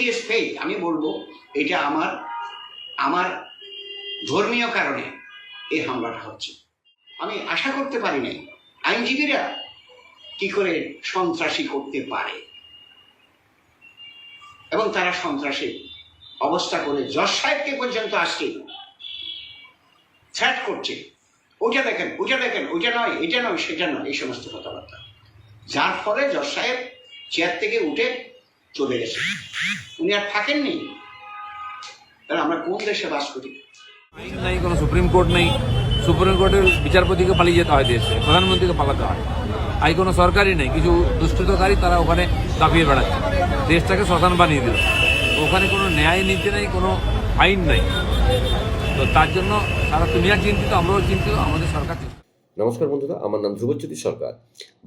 Religious faith আমি বলব, এটা আমার আমার ধর্মীয় কারণে এই হামলাটা হচ্ছে। আমি আশা করতে পারি নাই, আইনজীবীরা কি করে সন্ত্রাসী করতে পারে? এবং তারা সন্ত্রাসী অবস্থা করে, জজ সাহেবকে পর্যন্ত আসছে? থ্রেট করছে। ওইটা দেখেন ওইটা দেখেন, ওইটা নয়, এটা নয়, সেটা নয়, এই সমস্ত কথাবার্তা। যার ফলে জজ সাহেব চেয়ার থেকে উঠে চলে গেছে। উনি আর থাকেননি। তাহলে আমরা কোন দেশে বাস করি? নাই, কোনো সুপ্রিম কোর্ট নেই। সুপ্রিম কোর্টের বিচারপতিকে পালিয়ে যেতে হয় দেশে, প্রধানমন্ত্রীকে পালাতে হয়। আই কোনো সরকারই নেই, কিছু দুষ্কৃতকারী তারা ওখানে দাপিয়ে বেড়াচ্ছে। দেশটাকে শ্মশান বানিয়ে দিল। ওখানে কোনো ন্যায় নীতি নেই, কোনো আইন নাই। তো তার জন্য সারা দুনিয়া চিন্তিত, আমরাও চিন্তিত, আমাদের সরকার চিন্তিত। নমস্কার বন্ধুরা, আমার নাম ধ্রুবজ্যোতি সরকার।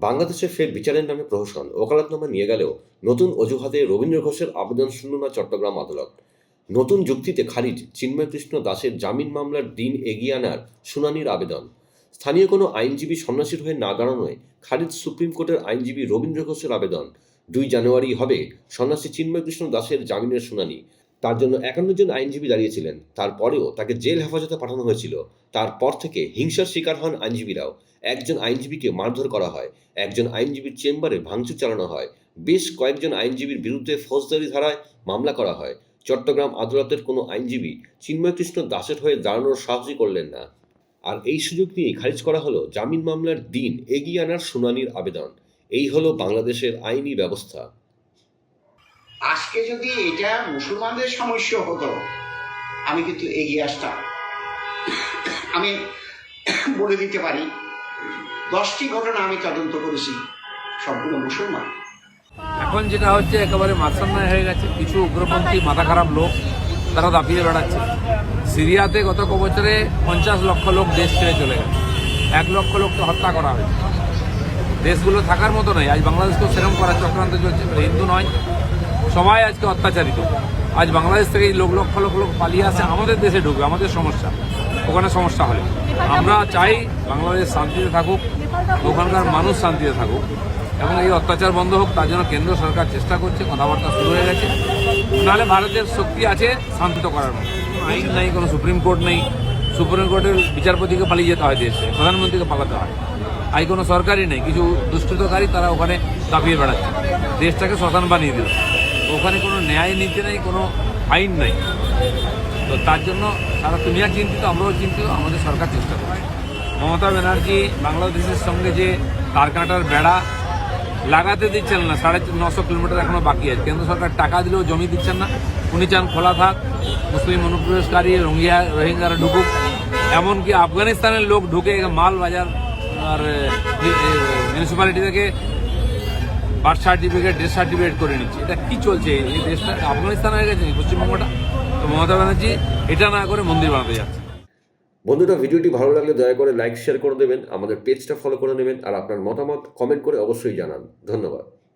বাংলাদেশে ফের বিচারের নামে প্রহসন, ওকালতনামা নিয়ে গেলেও নতুন অজুহাতে রবীন্দ্র ঘোষের আবেদন শুনল না চট্টগ্রাম আদালত। নতুন যুক্তিতে খারিজ চিন্ময় কৃষ্ণ দাসের জামিন মামলার দিন এগিয়ে আনার শুনানির আবেদন। স্থানীয় কোনো আইনজীবী সন্ন্যাসীর হয়ে না দাঁড়ানোয় খারিজ সুপ্রিম কোর্টের আইনজীবী রবীন্দ্র ঘোষের আবেদন। দুই জানুয়ারি হবে সন্ন্যাসী চিন্ময় কৃষ্ণ দাসের জামিনের শুনানি। তার জন্য একান্ন জন আইনজীবী দাঁড়িয়েছিলেন। তারপরেও তাকে জেল হেফাজতে পাঠানো হয়েছিল। তারপর থেকে হিংসার শিকার হন আইনজীবীরাও। একজন আইনজীবীকে মারধর করা হয়। একজন আইনজীবীর চেম্বারে ভাঙচুর চালানো হয়। বেশ কয়েকজন আইনজীবীর বিরুদ্ধে ফৌজদারি ধারায় মামলা করা হয়। চট্টগ্রাম আদালতের কোনো আইনজীবী চিন্ময় কৃষ্ণ দাসের হয়ে দাঁড়ানোর সাহসই করলেন না। আর এই সুযোগ নিয়ে খারিজ করা হলো জামিন মামলার দিন এগিয়ে আনার শুনানির আবেদন। এই হলো বাংলাদেশের আইনি ব্যবস্থা। আজকে যদি এটা মুসলমানদের সমস্যা হতো, আমি কিন্তু এগিয়ে আসতাম। আমি বলে দিতে পারি, দশটি ঘটনা আমি তদন্ত করেছি, সবগুলো মুসলমান। এখন যেটা হচ্ছে একেবারে মার্সান্নায় হয়ে গেছে, কিছু উগ্রপন্থী মাথা খারাপ লোক, তারা দাপিয়ে বেড়াচ্ছে। সিরিয়াতে গত বছরে পঞ্চাশ লক্ষ লোক দেশ ছেড়ে চলে গেছে। এক লক্ষ লোককে হত্যা করা হয়েছে। দেশগুলো থাকার মতো নয়, আজ বাংলাদেশকেও সেরকম করার চক্রান্ত চলছে হিন্দু নয় সবাই আজকে অত্যাচারিত। আজ বাংলাদেশ থেকে লোক লক্ষ লক্ষ লোক পালিয়ে আসে, আমাদের দেশে ঢুকবে, আমাদের সমস্যা। ওখানে সমস্যা হলে। আমরা চাই বাংলাদেশ শান্তিতে থাকুক, ওখানকার মানুষ শান্তিতে থাকুক এবং এই অত্যাচার বন্ধ হোক, তার জন্য কেন্দ্র সরকার চেষ্টা করছে, কথাবার্তা শুরু হয়ে গেছে। নাহলে ভারতের শক্তি আছে শান্তিত করার মতো। আইন নাই, কোনো সুপ্রিম কোর্ট নেই। সুপ্রিম কোর্টের বিচারপতিকে পালিয়ে যেতে হয় দেশে, প্রধানমন্ত্রীকে পালাতে হয়। আই কোনো সরকারই নেই, কিছু দুষ্কৃতকারী তারা ওখানে দাপিয়ে বেড়াচ্ছে। দেশটাকে শ্মশান বানিয়ে দিল। ওখানে কোনো ন্যায় নীতি নেই, কোনো আইন নাই। তো তার জন্য সারা দুনিয়া চিন্তিত, আমরাও চিন্তিত, আমাদের সরকার চেষ্টা করছে। মমতা ব্যানার্জি বাংলাদেশের সঙ্গে যে তারকাঁটার বেড়া লাগাতে দিচ্ছেন না, সাড়ে নশো কিলোমিটার এখনও বাকি আছে। কেন্দ্র সরকার টাকা দিলেও জমি দিচ্ছেন না। উনি চান খোলা থাক, মুসলিম অনুপ্রবেশকারী, রোহিঙ্গা, রোহিঙ্গারা ঢুকুক। এমনকি আফগানিস্তানের লোক ঢুকে মাল বাজার আর মিউনিসিপ্যালিটি থেকে বার্থ সার্টিফিকেট, ডেথ সার্টিফিকেট করে নিচ্ছে। এটা কি চলছে? এই দেশটা আফগানিস্তান হয়ে গেছে, পশ্চিমবঙ্গটা? তো মমতা ব্যানার্জি, এটা না করে মন্দির বানাতে যাচ্ছে। বন্ধুরা, ভিডিওটি ভালো লাগলে দয়া করে লাইক শেয়ার করে দেবেন, আমাদের পেজটা ফলো করে নেবেন, আর আপনার মতামত কমেন্ট করে অবশ্যই জানান। ধন্যবাদ।